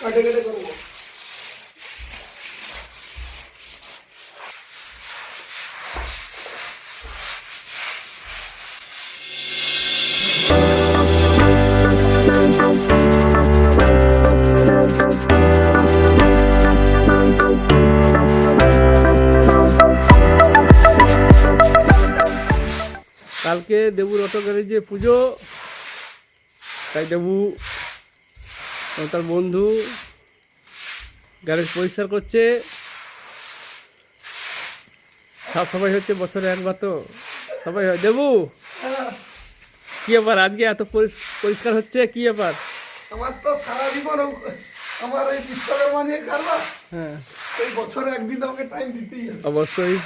কাটে কেটে করব। কালকে দেবুর অটো গ্যারেজে পুজো তাই দেবু তার বন্ধু গ্যারেজ পরিষ্কার করছে। সাফ সাফাই হচ্ছে বছরে একবার তো সবাই হয়। দেবু কি ব্যাপার? আজকে এত পরিষ্কার হচ্ছে? কি ব্যাপার? আমার তো সারা জীবন আমার এই বিশ্বকর্মা নিয়ে কারবার হ্যাঁ। এই বছরে একদিন আমাকে টাইম দিতেই হবে। অবশ্যই।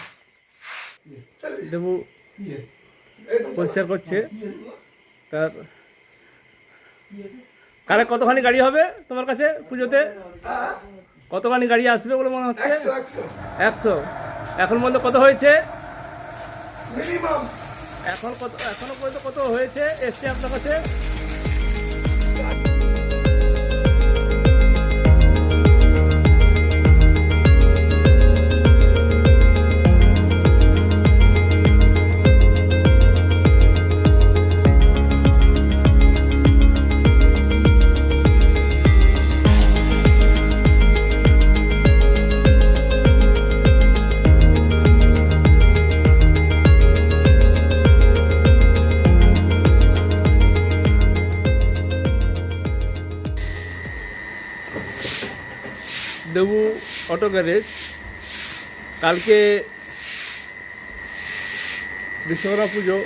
দেবু এই তো পরিষ্কার করছে। তার কালে কতখানি গাড়ি হবে তোমার কাছে পুজোতে? কতখানি গাড়ি আসবে বলে মনে হচ্ছে? একশো এখন পর্যন্ত কত হয়েছে? এখন কত এখনও পর্যন্ত কত হয়েছে? এসছে আপনার কাছে? Auto garage. কালকে বিশ্বকর্মা পুজো।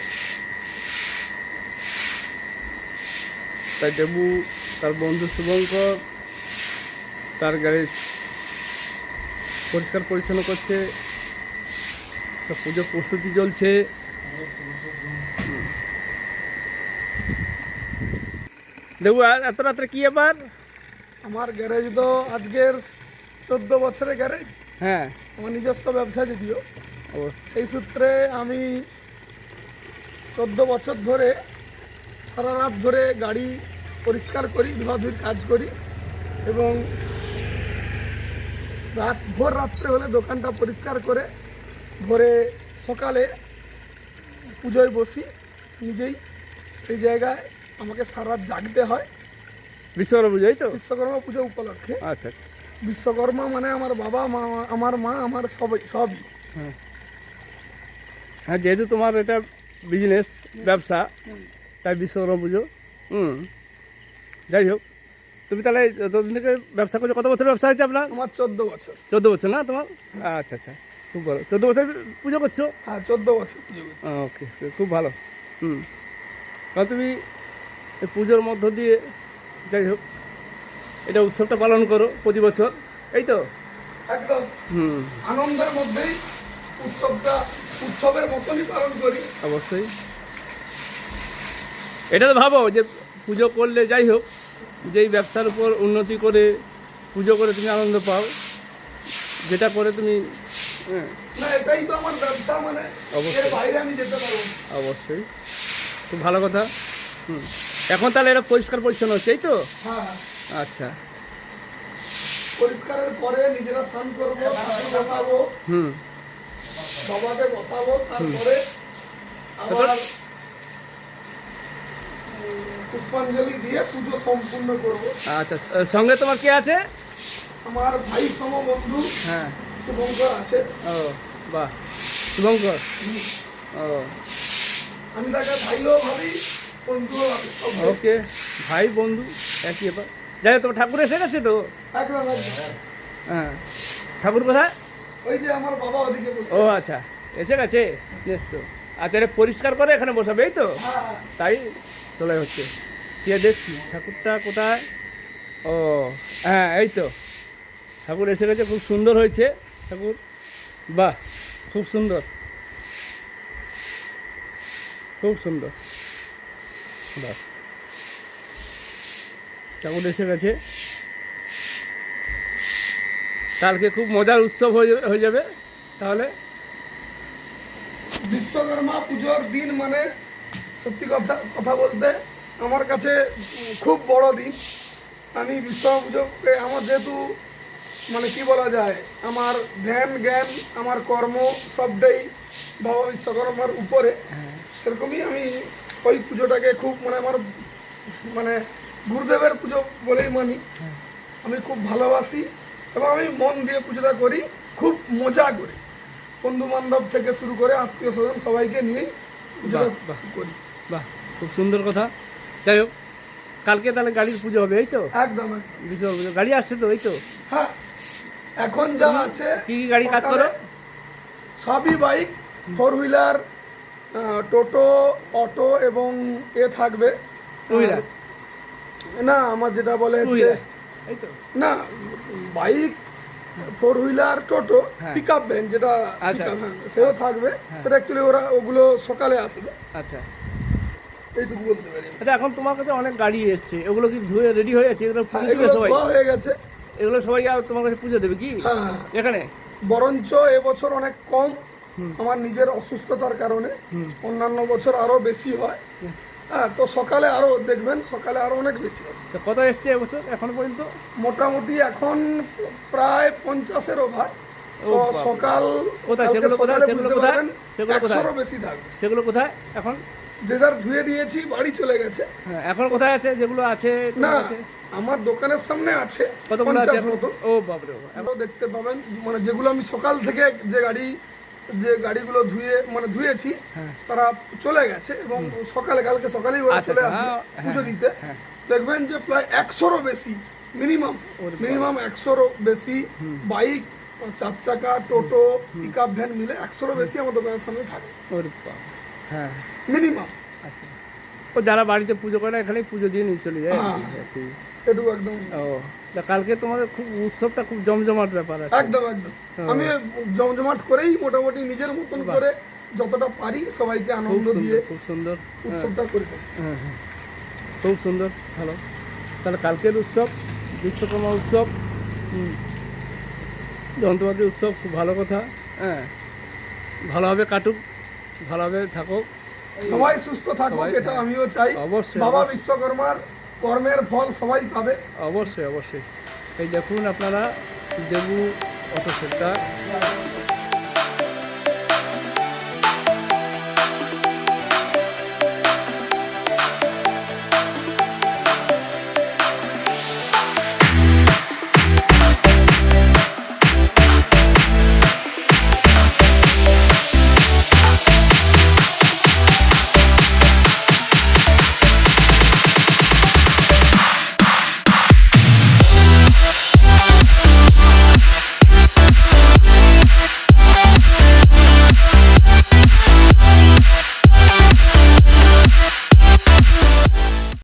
তাই দেবু তার বন্ধু শুভঙ্কর, তার গ্যারেজ পরিষ্কার পরিচ্ছন্ন করছে। পুজোর প্রস্তুতি চলছে। দেবু এত রাত্রে কি ব্যাপার? আমার গ্যারেজ তো আজকের চোদ্দ বছরের গ্যারেজ হ্যাঁ। আমার নিজস্ব ব্যবসা যদিও। ও। সেই সূত্রে আমি চোদ্দ বছর ধরে সারা রাত ধরে গাড়ি পরিষ্কার করি ধোয়াধুয়ির কাজ করি এবং রাত ভোর রাত্রে হলে দোকানটা পরিষ্কার করে ভোরে সকালে পুজোয় বসি নিজেই সেই জায়গায় আমাকে সারা রাত জাগতে হয়। বিশ্বকর্মা পুজোই তো? বিশ্বকর্মা পুজো উপলক্ষে। আচ্ছা আচ্ছা। বিশ্বকর্মা মানে আমার বাবা মা আমার মা আমার সবাই সবই। হ্যাঁ। যেহেতু তোমার এটা বিজনেস ব্যবসা তাই বিশ্বকর্মা পুজো হুম। যাই হোক তুমি তাহলে যতদিন থেকে ব্যবসা করছ কত বছর ব্যবসা হয়েছে আপনার? আমার চোদ্দ বছর। চোদ্দ বছর না তোমার? আচ্ছা আচ্ছা খুব ভালো। চোদ্দ বছর পুজো করছ? হ্যাঁ চোদ্দ বছর পুজো ওকে খুব ভালো। হুম। তুমি এই পুজোর মধ্য দিয়ে যাই হোক এটা উৎসবটা পালন করো প্রতি বছর। এই তো? একদম। হুম। আনন্দের মধ্যেই উৎসবটা উৎসবের মতনই পালন করি। অবশ্যই। এটা তো ভাবো যে পুজো করলে যাই হোক যেই ব্যবসার উপর উন্নতি করে পুজো করে তুমি আনন্দ পাও যেটা করে তুমি হ্যাঁ। মানে অবশ্যই। খুব ভালো কথা। হুম। এখন তাহলে এটা পরিষ্কার পরিচ্ছন্ন হচ্ছে এই তো? হ্যাঁ। আচ্ছা। পরিষ্কারের পরে নিজেরা স্নান করব বসাবো হুম। বাবাকে বসাবো তারপরে আবার পুষ্পাঞ্জলি দিয়ে পুজো সম্পূর্ণ করব। আচ্ছা সঙ্গে তোমার কে আছে? আমার ভাই সম বন্ধু হ্যাঁ। শুভঙ্কর আছে। ও বাহ। শুভঙ্কর? ও। আমি তাকে ভাইও ভাবি বন্ধুও ভাই। ওকে ভাই বন্ধু একই ব্যাপার। যাই হোক, তোমার ঠাকুর এসে গেছে তো? হ্যাঁ। ঠাকুর কোথায়? ওই যে আমার বাবা ওদিকে ও আচ্ছা এসে গেছে? নিশ্চয় আচ্ছা এটা পরিষ্কার করে এখানে বসাবে এই তো? হ্যাঁ তাই তোলাই হচ্ছে। কে দেখছি ঠাকুরটা কোথায়? ও হ্যাঁ এই তো। ঠাকুর এসে গেছে খুব সুন্দর হয়েছে ঠাকুর। বাহ খুব সুন্দর। খুব সুন্দর। বাহ। ঠাকুর এসে গেছে। কালকে খুব মজার উৎসব হয়ে যাবে- হয়ে যাবে। তাহলে বিশ্বকর্মা পুজোর দিন মানে সত্যি কথা কথা বলতে আমার কাছে খুব বড় দিন। আমি বিশ্বকর্মা পুজোকে আমার যেহেতু মানে কি বলা যায় আমার ধ্যান জ্ঞান আমার কর্ম সবটাই বাবা বিশ্বকর্মার উপরে। সেরকমই আমি ওই পুজোটাকে খুব মানে আমার মানে গুরুদেবের পুজো বলেই মানি। আমি খুব ভালোবাসি এবং আমি মন দিয়ে পুজোটা করি খুব মজা করি। বন্ধু বান্ধব থেকে শুরু করে আত্মীয় স্বজন সবাইকে নিয়েই পুজোটা। করি। বাহ খুব সুন্দর কথা। যাই হোক কালকে তাহলে গাড়ির পুজো হবে এই তো? একদম বিশ্বকর্মা পুজো। গাড়ি আসছে তো এই তো? হ্যাঁ এখন যা আছে কি কি গাড়ি কাজ করো? সবই বাইক ফোর হুইলার টোটো অটো এবং এ থাকবে। টু হুইলার না আমার যেটা বলে হচ্ছে না বাইক ফোর হুইলার টোটো হ্যাঁ। পিক আপ ভ্যান যেটা আচ্ছা। সেও থাকবে। সেটা অ্যাকচুয়ালি ওরা ওগুলো সকালে আসবে আচ্ছা। এইটুকু বলতে পারি। আচ্ছা এখন তোমার কাছে অনেক গাড়ি এসছে। ওগুলো কি ধুয়ে রেডি হয়ে আছে এগুলো হ্যাঁ, পুজো দিবে সবাই? হয়ে গেছে। এগুলো সবাই আর তোমার কাছে পুজো দেবে কি? হ্যাঁ হ্যাঁ। এখানে? বরঞ্চ এবছর অনেক কম। আমার নিজের অসুস্থতার কারণে অন্যান্য বছর আরও বেশি হয়। হ্যাঁ তো সকালে আরও দেখবেন সকালে আরও অনেক বেশি হবে তো কত এসছে এবছর এখন পর্যন্ত? মোটামুটি এখন প্রায় পঞ্চাশের ওভার সকাল কোথায়? সেগুলো কোথায়? সেগুলো কোথায়? সেগুলো কোথায়? বেশি থাকবে সেগুলো কোথায় এখন? যে যার ধুয়ে দিয়েছি বাড়ি চলে গেছে। হ্যাঁ এখন কোথায় আছে? যেগুলো আছে না আমার দোকানের সামনে আছে পঞ্চাশ মতো। ও বাপরে বাবা। এখনও? দেখতে পাবেন মানে যেগুলো আমি সকাল থেকে যে গাড়ি যে গাড়িগুলো ধুয়ে মানে ধুয়েছি হ্যাঁ। তারা চলে গেছে এবং সকালে কালকে সকালেই ওরা আচ্ছা, চলে আচ্ছা, আসবে হ্যাঁ, পুজো হ্যাঁ, দিতে। দেখবেন যে প্রায় একশোরও বেশি মিনিমাম মিনিমাম একশোরও বেশি বাইক চার চাকা টোটো পিক আপ ভ্যান মিলে একশোরও বেশি আমার দোকানের সামনে থাকে। হ্যাঁ। মিনিমাম। আচ্ছা। ও যারা বাড়িতে পুজো করে না এখানেই পুজো দিয়ে নিয়ে চলে যায়। এটুকু একদম। ও। তা কালকে তোমাদের খুব উৎসবটা খুব জমজমাট ব্যাপার আছে। একদম একদম। আমি জমজমাট করেই মোটামুটি নিজের মতন করে যতটা পারি সবাইকে আনন্দ দিয়ে খুব সুন্দর। উৎসবটা করে দেবো। হ্যাঁ হ্যাঁ। খুব সুন্দর ভালো। তাহলে কালকের উৎসব বিশ্বকর্মা উৎসব যন্ত্রপাতি উৎসব খুব ভালো কথা। হ্যাঁ। ভালোভাবে কাটুক ভালোভাবে থাকুক। সবাই সুস্থ থাকুক এটা আমিও চাই। অবশ্যই, বাবা বিশ্বকর্মার কর্মের ফল সবাই পাবে। অবশ্যই অবশ্যই। এই দেখুন আপনারা দেবু অটো সেন্টার